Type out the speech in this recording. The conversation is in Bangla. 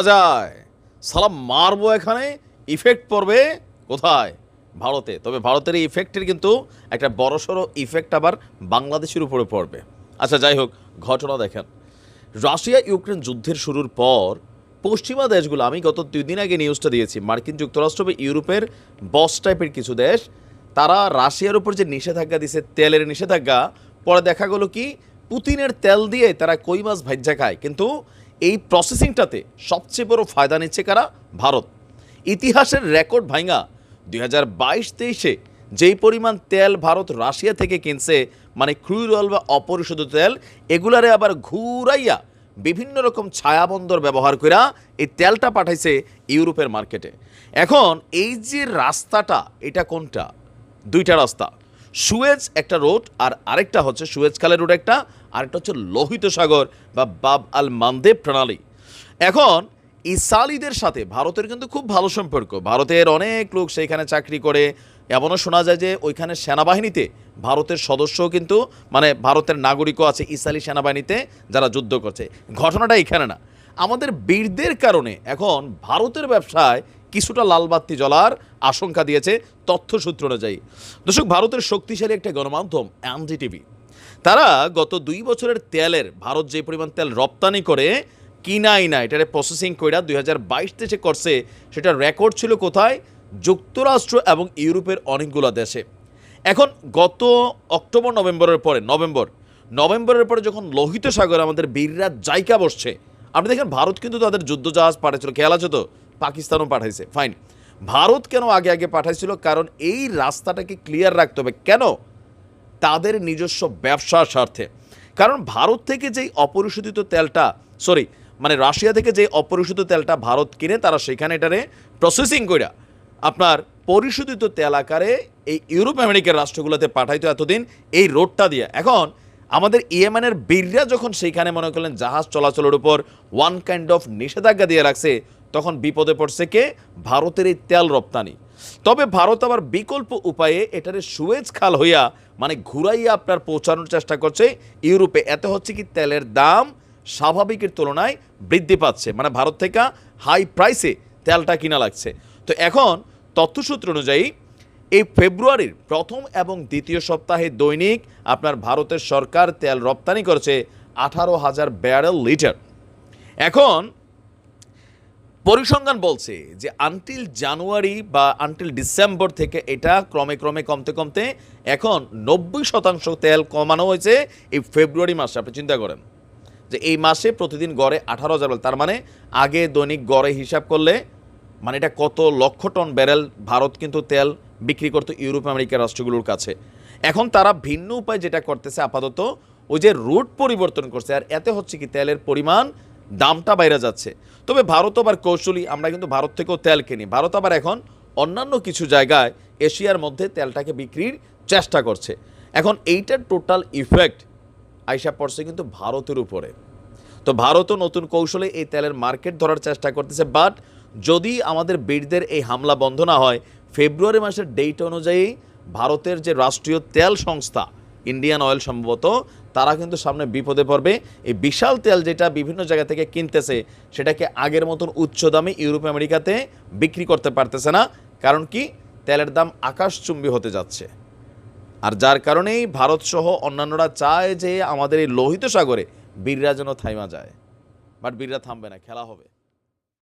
যায়। সালাম মারবো এখানে ইফেক্ট পড়বে কোথায়? ভারতে। তবে ভারতের এই ইফেক্টের কিন্তু একটা বড়সড় ইফেক্ট আবার বাংলাদেশের উপরে পড়বে। আচ্ছা যাই হোক, ঘটনা দেখেন। রাশিয়া ইউক্রেন যুদ্ধের শুরুর পর পশ্চিমা দেশগুলো, আমি গত দুই দিন আগে নিউজটা দিয়েছি, মার্কিন যুক্তরাষ্ট্র বা ইউরোপের বস টাইপের কিছু দেশ, তারা রাশিয়ার উপর যে নিষেধাজ্ঞা দিছে তেলের নিষেধাজ্ঞা, পরে দেখা গেলো কি, পুতিনের তেল দিয়ে তারা কই মাছ ভাজ্যা খায়। কিন্তু এই প্রসেসিংটাতে সবচেয়ে বড় ফায়দা নিচ্ছে কারা? ভারত। ইতিহাসের রেকর্ড ভাঙা দুই হাজার বাইশ তেইশে যেই পরিমাণ তেল ভারত রাশিয়া থেকে কিনছে মানে ক্রুড অয়েল বা অপরিশোধিত তেল, এগুলারে আবার ঘুরাইয়া বিভিন্ন রকম ছায়াবন্দর ব্যবহার কইরা এই তেলটা পাঠাইছে ইউরোপের মার্কেটে। এখন এই যে রাস্তাটা, এটা কোনটা? দুইটা রাস্তা। সুয়েজ একটা রোড আর আরেকটা হচ্ছে সুয়েজ খালের রোড একটা। আরেকটা হচ্ছে লোহিত সাগর বা বাব আল মানদেব প্রণালী। এখন ইসালিদের সাথে ভারতের কিন্তু খুব ভালো সম্পর্ক। ভারতের অনেক লোক সেইখানে চাকরি করে। এমনও শোনা যায় যে ওইখানে সেনাবাহিনীতে ভারতের সদস্য কিন্তু মানে ভারতের নাগরিকও আছে ইসালি সেনাবাহিনীতে যারা যুদ্ধ করছে। ঘটনাটা এখানে না। আমাদের বীরদের কারণে এখন ভারতের ব্যবসায় কিছুটা লালবাতি জ্বলার আশঙ্কা দিয়েছে তথ্যসূত্র অনুযায়ী। দর্শক, ভারতের শক্তিশালী একটা গণমাধ্যম এনডিটিভি তারা গত দুই বছরের তেলের, ভারত যে পরিমাণ তেল রপ্তানি করে, কিনাই না এটারে প্রসেসিং কইরা দুই হাজার বাইশ দেশে করছে, সেটা রেকর্ড ছিল কোথায়? যুক্তরাষ্ট্র এবং ইউরোপের অনেকগুলো দেশে। এখন গত অক্টোবর, নভেম্বরের পরে, নভেম্বর, নভেম্বরের পরে যখন লোহিত সাগরে আমাদের বীররা জায়গা বসছে, আপনি দেখেন ভারত কিন্তু তাদের যুদ্ধ জাহাজ পাঠাইছিল। খেয়াল আছে তো? পাকিস্তানও পাঠাইছে। ফাইন ভারত কেন আগে আগে পাঠাইছিল? কারণ এই রাস্তাটাকে ক্লিয়ার রাখতে হবে। কেন? তাদের নিজস্ব ব্যবসার স্বার্থে। কারণ ভারত থেকে যেই অপরিশোধিত তেলটা সরি মানে রাশিয়া থেকে যে অপরিশোধিত তেলটা ভারত কিনে, তারা সেখানে এটারে প্রসেসিং কইরা আপনার পরিশোধিত তেল আকারে এই ইউরোপ আমেরিকার রাষ্ট্রগুলোতে পাঠাইতো এতদিন এই রোডটা দিয়ে। এখন আমাদের ইয়েমেনের বীররা যখন সেইখানে মনে করলেন জাহাজ চলাচলের উপর ওয়ান কাইন্ড অফ নিষেধাজ্ঞা দিয়ে রাখছে, তখন বিপদে পড়ছে কে? ভারতের এই তেল রপ্তানি। তবে ভারত আবার বিকল্প উপায়ে এটারে সুয়েজ খাল হইয়া মানে ঘুরাইয়া আপনার পৌঁছানোর চেষ্টা করছে। ইউরোপে এতে হচ্ছে কি তেলের দাম স্বাভাবিকের তুলনায় বৃদ্ধি পাচ্ছে। মানে ভারত থেকে হাই প্রাইসে তেলটা কিনা লাগছে। তো এখন তথ্যসূত্র অনুযায়ী, এই ফেব্রুয়ারির প্রথম এবং দ্বিতীয় সপ্তাহে দৈনিক আপনার ভারতের সরকার তেল রপ্তানি করেছে আঠারো হাজার ব্যারেল লিটার। এখন পরিসংখ্যান বলছে যে আনটিল জানুয়ারি বা আনটিল ডিসেম্বর থেকে এটা ক্রমে ক্রমে কমতে কমতে এখন নব্বই শতাংশ তেল কমানো হয়েছে এই ফেব্রুয়ারি মাসে। আপনি চিন্তা করেন যে এই মাসে প্রতিদিন গড়ে আঠারো হাজার তার মানে আগে দৈনিক গড়ে হিসাব করলে মানে এটা কত লক্ষ টন ব্যারেল ভারত কিন্তু তেল বিক্রি করতো ইউরোপ আমেরিকার রাষ্ট্রগুলোর কাছে। এখন তারা ভিন্ন উপায় যেটা করতেছে আপাতত, ওই যে রুট পরিবর্তন করছে। আর এতে হচ্ছে কি, তেলের পরিমাণ দামটা বাইরে যাচ্ছে। তবে ভারত আবার কৌশলী, আমরা কিন্তু ভারত থেকেও তেল কিনি। ভারত আবার এখন অন্যান্য কিছু জায়গায় এশিয়ার মধ্যে তেলটাকে বিক্রির চেষ্টা করছে। এখন এইটার টোটাল ইফেক্ট আইসা পড়ছে কিন্তু ভারতের উপরে। তো ভারতও নতুন কৌশলে এই তেলের মার্কেট ধরার চেষ্টা করতেছে বাট যদি আমাদের বীরদের এই হামলা বন্ধ না হয়, ফেব্রুয়ারি মাসের ডেট অনুযায়ী ভারতের যে রাষ্ট্রীয় তেল সংস্থা ইন্ডিয়ান অয়েল সম্ভবত তারা কিন্তু সামনে বিপদে পড়বে। এই বিশাল তেল যেটা বিভিন্ন জায়গা থেকে কিনতেছে, সেটাকে আগের মতন উচ্চ দামে ইউরোপ, আমেরিকাতে বিক্রি করতে পারতেছে না। কারণ কি? তেলের দাম আকাশচুম্বী হতে যাচ্ছে। আর যার কারণেই ভারতসহ অন্যান্যরা চায় যে আমাদের এই লোহিত সাগরে বীররা যেন থাইমা যায়। বাট বীররা থামবে না, খেলা হবে।